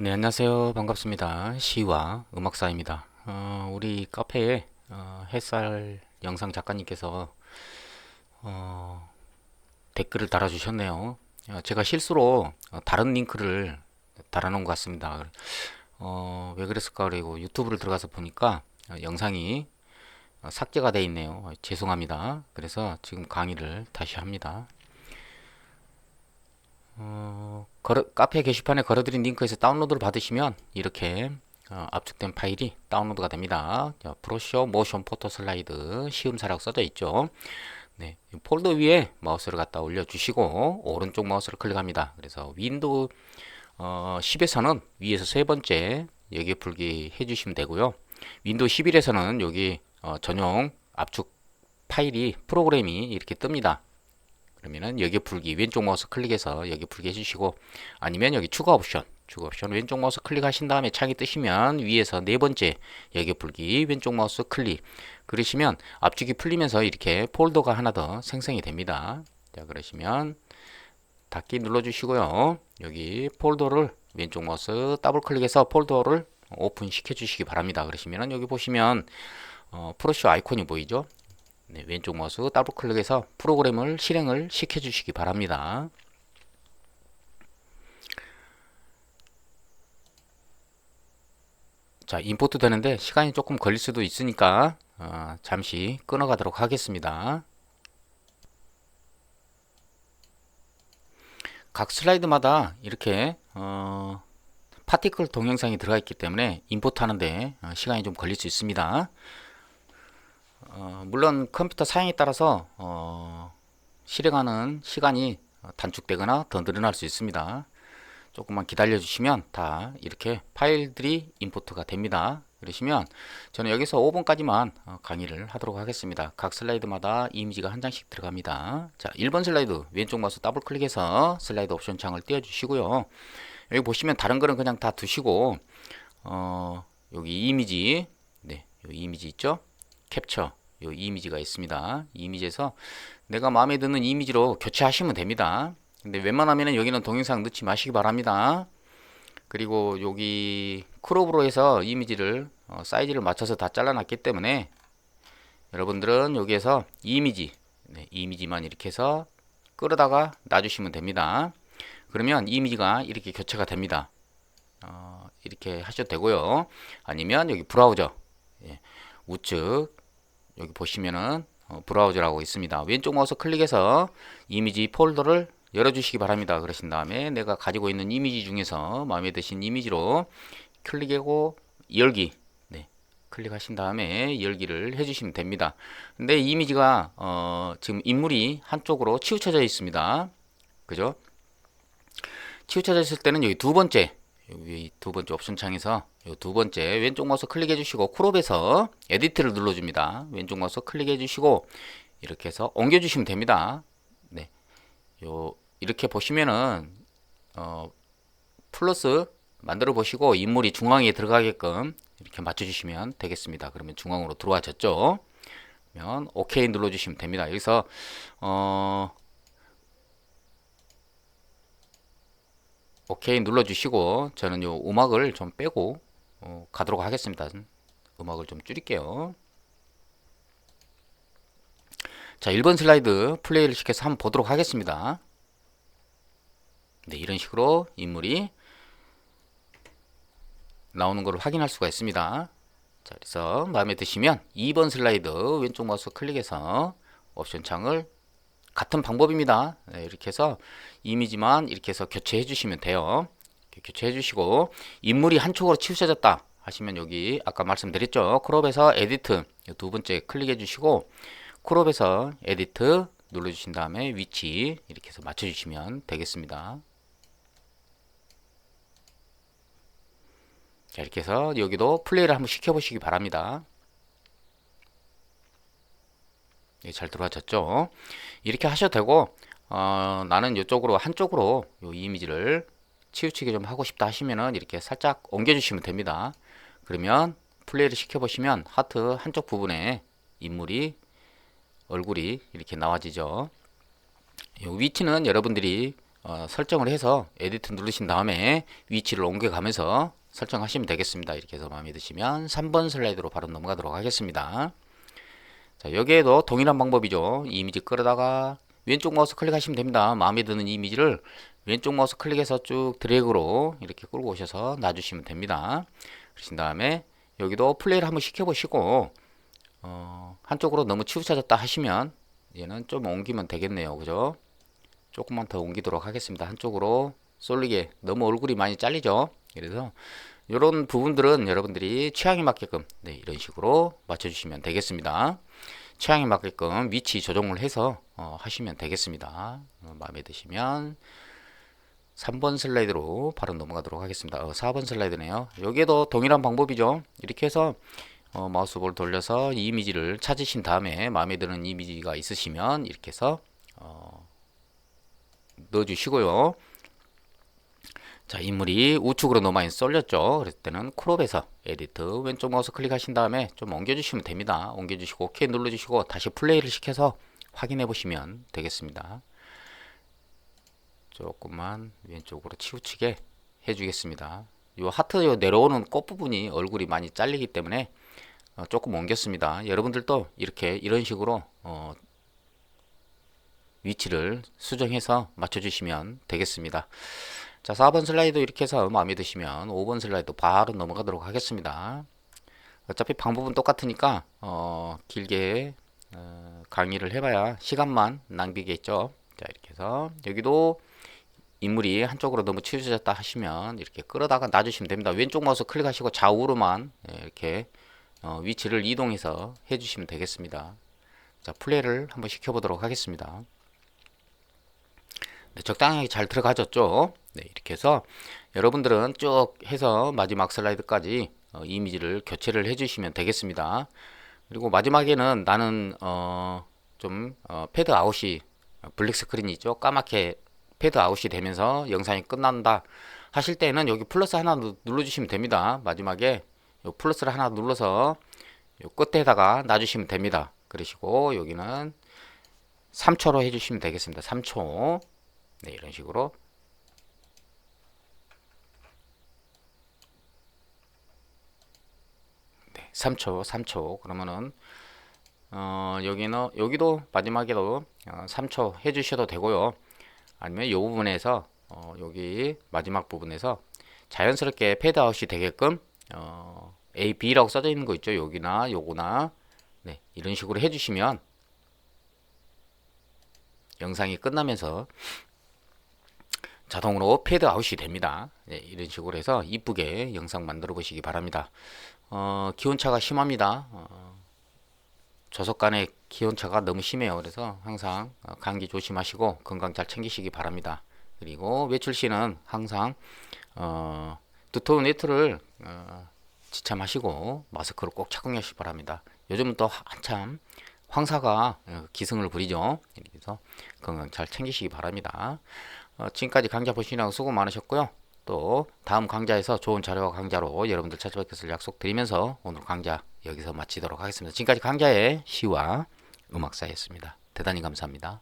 네, 안녕하세요. 반갑습니다. 시와 음악사입니다. 어, 우리 카페에 어, 햇살 영상 작가님께서 어, 댓글을 달아주셨네요. 어, 제가 실수로 어, 다른 링크를 달아놓은 것 같습니다. 어, 왜 그랬을까? 그리고 유튜브를 들어가서 보니까 어, 영상이 어, 삭제가 돼 있네요. 어, 죄송합니다. 그래서 지금 강의를 다시 합니다. 어, 걸어, 카페 게시판에 걸어드린 링크에서 다운로드를 받으시면 이렇게 어, 압축된 파일이 다운로드가 됩니다. 자, 브로셔 모션 포토 슬라이드 시음사라고 써져 있죠. 네, 이 폴더 위에 마우스를 갖다 올려주시고 오른쪽 마우스를 클릭합니다. 그래서 윈도우 어, 10에서는 위에서 세 번째 여기에 풀기 해주시면 되고요. 윈도우 11에서는 여기 어, 전용 압축 파일이 프로그램이 이렇게 뜹니다. 그러면은 여기 풀기 왼쪽 마우스 클릭해서 여기 풀기 해주시고 아니면 여기 추가 옵션 추가 옵션 왼쪽 마우스 클릭하신 다음에 창이 뜨시면 위에서 네 번째 여기 풀기 왼쪽 마우스 클릭 그러시면 압축이 풀리면서 이렇게 폴더가 하나 더 생성이 됩니다. 자 그러시면 닫기 눌러주시고요. 여기 폴더를 왼쪽 마우스 더블 클릭해서 폴더를 오픈 시켜 주시기 바랍니다. 그러시면 여기 보시면 어, 프로쇼 아이콘이 보이죠 네, 왼쪽 마우스 더블 클릭해서 프로그램을 실행을 시켜 주시기 바랍니다. 자, 임포트 되는데 시간이 조금 걸릴 수도 있으니까 어, 잠시 끊어가도록 하겠습니다. 각 슬라이드마다 이렇게 어, 파티클 동영상이 들어가 있기 때문에 임포트 하는데 어, 시간이 좀 걸릴 수 있습니다. 어, 물론 컴퓨터 사양에 따라서 어, 실행하는 시간이 단축되거나 더 늘어날 수 있습니다. 조금만 기다려 주시면 다 이렇게 파일들이 임포트가 됩니다. 그러시면 저는 여기서 5분까지만 어, 강의를 하도록 하겠습니다. 각 슬라이드마다 이미지가 한 장씩 들어갑니다. 자, 1번 슬라이드 왼쪽 마우스 더블 클릭해서 슬라이드 옵션 창을 띄워 주시고요. 여기 보시면 다른 거는 그냥 다 두시고 어, 여기 이미지 네, 이 이미지 있죠? 캡처 요 이미지가 있습니다. 이 이미지에서 내가 마음에 드는 이미지로 교체하시면 됩니다. 근데 웬만하면 여기는 동영상 넣지 마시기 바랍니다. 그리고 여기 크롭으로 해서 이미지를 어, 사이즈를 맞춰서 다 잘라놨기 때문에 여러분들은 여기에서 이미지 네, 이미지만 이렇게 해서 끌어다가 놔주시면 됩니다. 그러면 이미지가 이렇게 교체가 됩니다. 어, 이렇게 하셔도 되고요. 아니면 여기 브라우저 예, 우측 여기 보시면은 어, 브라우저라고 있습니다. 왼쪽 마우스 클릭해서 이미지 폴더를 열어주시기 바랍니다. 그러신 다음에 내가 가지고 있는 이미지 중에서 마음에 드신 이미지로 클릭하고 열기 네, 클릭하신 다음에 열기를 해주시면 됩니다. 근데 이 이미지가 어, 지금 인물이 한쪽으로 치우쳐져 있습니다. 그죠? 치우쳐져 있을 때는 여기 두 번째 여기 두 번째 옵션 창에서 두 번째 왼쪽 마우스 클릭해 주시고 크롭에서 에디트를 눌러 줍니다. 왼쪽 마우스 클릭해 주시고 이렇게 해서 옮겨 주시면 됩니다. 네. 요 이렇게 보시면은 어 플러스 만들어 보시고 인물이 중앙에 들어가게끔 이렇게 맞춰 주시면 되겠습니다. 그러면 중앙으로 들어와졌죠? 그러면 오케이 눌러 주시면 됩니다. 여기서 어 오케이 눌러주시고 저는 요 음악을 좀 빼고 어, 가도록 하겠습니다. 음악을 좀 줄일게요. 자, 1번 슬라이드 플레이를 시켜서 한번 보도록 하겠습니다. 네, 이런 식으로 인물이 나오는 것을 확인할 수가 있습니다. 자, 그래서 마음에 드시면 2번 슬라이드 왼쪽 마우스 클릭해서 옵션 창을 같은 방법입니다. 네, 이렇게 해서 이미지만 이렇게 해서 교체해 주시면 돼요. 교체해 주시고 인물이 한쪽으로 치우쳐졌다 하시면 여기 아까 말씀드렸죠. 크롭에서 에디트 두 번째 클릭해 주시고 크롭에서 에디트 눌러 주신 다음에 위치 이렇게 해서 맞춰 주시면 되겠습니다. 자, 이렇게 해서 여기도 플레이를 한번 시켜 보시기 바랍니다. 예, 잘 들어와졌죠. 이렇게 하셔도 되고 어, 나는 이쪽으로 한쪽으로 이 이미지를 치우치게 좀 하고 싶다 하시면은 이렇게 살짝 옮겨 주시면 됩니다. 그러면 플레이를 시켜 보시면 하트 한쪽 부분에 인물이 얼굴이 이렇게 나와지죠. 이 위치는 여러분들이 어, 설정을 해서 에디트 누르신 다음에 위치를 옮겨가면서 설정하시면 되겠습니다. 이렇게 해서 마음에 드시면 3번 슬라이드로 바로 넘어가도록 하겠습니다. 자, 여기에도 동일한 방법이죠. 이 이미지 끌어다가 왼쪽 마우스 클릭하시면 됩니다. 마음에 드는 이미지를 왼쪽 마우스 클릭해서 쭉 드래그로 이렇게 끌고 오셔서 놔주시면 됩니다. 그러신 다음에 여기도 플레이를 한번 시켜보시고 어, 한쪽으로 너무 치우쳐졌다 하시면 얘는 좀 옮기면 되겠네요. 그죠? 조금만 더 옮기도록 하겠습니다. 한쪽으로 쏠리게 너무 얼굴이 많이 잘리죠. 그래서 이런 부분들은 여러분들이 취향에 맞게끔 네, 이런 식으로 맞춰주시면 되겠습니다. 취향에 맞게끔 위치 조정을 해서 어, 하시면 되겠습니다. 어, 마음에 드시면 3번 슬라이드로 바로 넘어가도록 하겠습니다. 어, 4번 슬라이드네요. 여기에도 동일한 방법이죠. 이렇게 해서 어, 마우스볼 돌려서 이 이미지를 찾으신 다음에 마음에 드는 이미지가 있으시면 이렇게 해서 어, 넣어주시고요. 자, 인물이 우측으로 많이 쏠렸죠. 그랬을 때는 크롭에서 에디트 왼쪽 마우스 클릭하신 다음에 좀 옮겨주시면 됩니다. 옮겨주시고 OK 눌러주시고 다시 플레이를 시켜서 확인해 보시면 되겠습니다. 조금만 왼쪽으로 치우치게 해주겠습니다. 이 하트 요 내려오는 꽃 부분이 얼굴이 많이 잘리기 때문에 어, 조금 옮겼습니다. 여러분들도 이렇게 이런 식으로 어, 위치를 수정해서 맞춰주시면 되겠습니다. 자, 4번 슬라이드 이렇게 해서 마음에 드시면 5번 슬라이드 바로 넘어가도록 하겠습니다. 어차피 방법은 똑같으니까 어, 길게 어, 강의를 해봐야 시간만 낭비겠죠. 자, 이렇게 해서 여기도 인물이 한쪽으로 너무 치우쳐졌다 하시면 이렇게 끌어다가 놔주시면 됩니다. 왼쪽 마우스 클릭하시고 좌우로만 예, 이렇게 어, 위치를 이동해서 해주시면 되겠습니다. 자, 플레이를 한번 시켜보도록 하겠습니다. 네, 적당하게 잘 들어가졌죠? 네, 이렇게 해서 여러분들은 쭉 해서 마지막 슬라이드까지 어, 이미지를 교체를 해주시면 되겠습니다. 그리고 마지막에는 나는 어, 좀 어, 패드 아웃이 블랙 스크린이 있죠? 까맣게 패드 아웃이 되면서 영상이 끝난다 하실 때는 여기 플러스 하나 눌러주시면 됩니다. 마지막에 요 플러스를 하나 눌러서 요 끝에다가 놔주시면 됩니다. 그러시고 여기는 3초로 해주시면 되겠습니다. 3초 네 이런 식으로 네 3초 3초 그러면은 어 여기는 여기도 마지막에도 어, 3초 해 주셔도 되고요. 아니면 이 부분에서 어, 여기 마지막 부분에서 자연스럽게 패드아웃이 되게끔 어, A, B라고 써져 있는 거 있죠. 여기나 요거나 네, 이런 식으로 해주시면 영상이 끝나면서 자동으로 패드 아웃이 됩니다. 네, 이런 식으로 해서 이쁘게 영상 만들어 보시기 바랍니다. 어, 기온차가 심합니다. 어, 저속 간의 기온차가 너무 심해요. 그래서 항상 어, 감기 조심하시고 건강 잘 챙기시기 바랍니다. 그리고 외출 시는 항상 어, 두터운 니트를 어, 지참하시고 마스크를 꼭 착용하시기 바랍니다. 요즘은 또 한참 황사가 어, 기승을 부리죠. 그래서 건강 잘 챙기시기 바랍니다. 어, 지금까지 강좌 보시느라고 수고 많으셨고요. 또 다음 강좌에서 좋은 자료와 강좌로 여러분들 찾아뵙겠을 약속드리면서 오늘 강좌 여기서 마치도록 하겠습니다. 지금까지 강좌의 시와 음악사였습니다. 대단히 감사합니다.